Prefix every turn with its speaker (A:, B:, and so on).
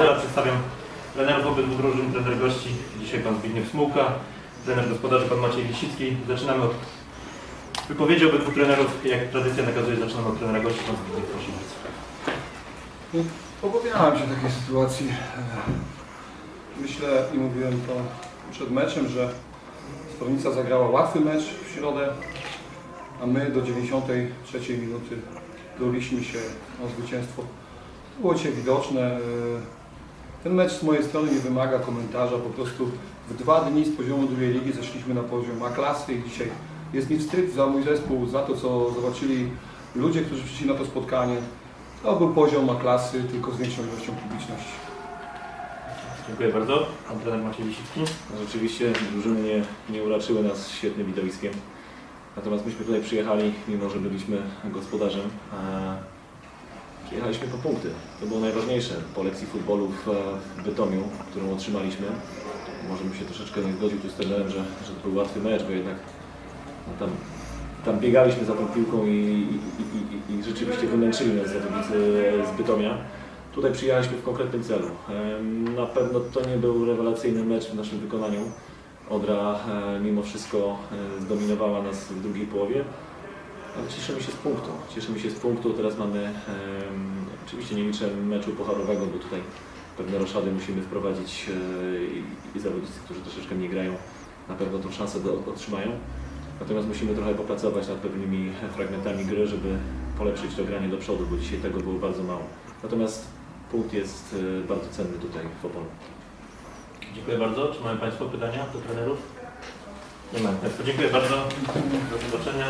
A: Modela przedstawiam trenerów obydwu drużyn, trener gości, dzisiaj pan Zbigniew Smułka, trener gospodarzy pan Maciej Lisicki. Zaczynamy od wypowiedzi obydwu trenerów, jak tradycja nakazuje, zaczynamy od trenera gości, pan Zbigniew, proszę bardzo.
B: No, Obawiałem się takiej sytuacji. E, myślę i mówiłem to przed meczem, że Stolnica zagrała łatwy mecz w środę, a my do 93 minuty doliśmy się o zwycięstwo. Było cię widoczne. E, ten mecz z mojej strony nie wymaga komentarza. Po prostu w dwa dni z poziomu drugiej ligi zeszliśmy na poziom A klasy i dzisiaj jest mi wstyd za mój zespół, za to co zobaczyli ludzie, którzy przyszli na to spotkanie. To był poziom A klasy, tylko z większą ilością publiczności.
A: Dziękuję bardzo. Pan trener Maciej Lisicki.
C: Rzeczywiście drużyny nie, nie uraczyły nas świetnym widowiskiem. Natomiast myśmy tutaj przyjechali, mimo że byliśmy gospodarzem, e, przyjechaliśmy po punkty. To było najważniejsze po lekcji futbolu w, w Bytomiu, którą otrzymaliśmy. Może bym się troszeczkę nie zgodził tu z trenerem, że, że to był łatwy mecz, bo jednak no, tam, tam biegaliśmy za tą piłką i, i, i, i, rzeczywiście wymęczyli nas zawodnicy z Bytomia. Tutaj przyjechaliśmy w konkretnym celu. Na pewno to nie był rewelacyjny mecz w naszym wykonaniu. Odra e, mimo wszystko e, zdominowała nas w drugiej połowie. Ale cieszymy się z punktu. Cieszymy się z punktu. Teraz mamy, em, oczywiście nie liczę meczu pucharowego, bo tutaj pewne roszady musimy wprowadzić e, i- i zawodnicy, którzy troszeczkę nie grają, na pewno tą szansę do, otrzymają. Natomiast musimy trochę popracować nad pewnymi fragmentami gry, żeby polepszyć to granie do przodu, bo dzisiaj tego było bardzo mało. Natomiast punkt jest e, bardzo cenny tutaj w Opolu.
A: Dziękuję bardzo. Czy mają Państwo pytania do trenerów? Dziękuję bardzo. Do zobaczenia.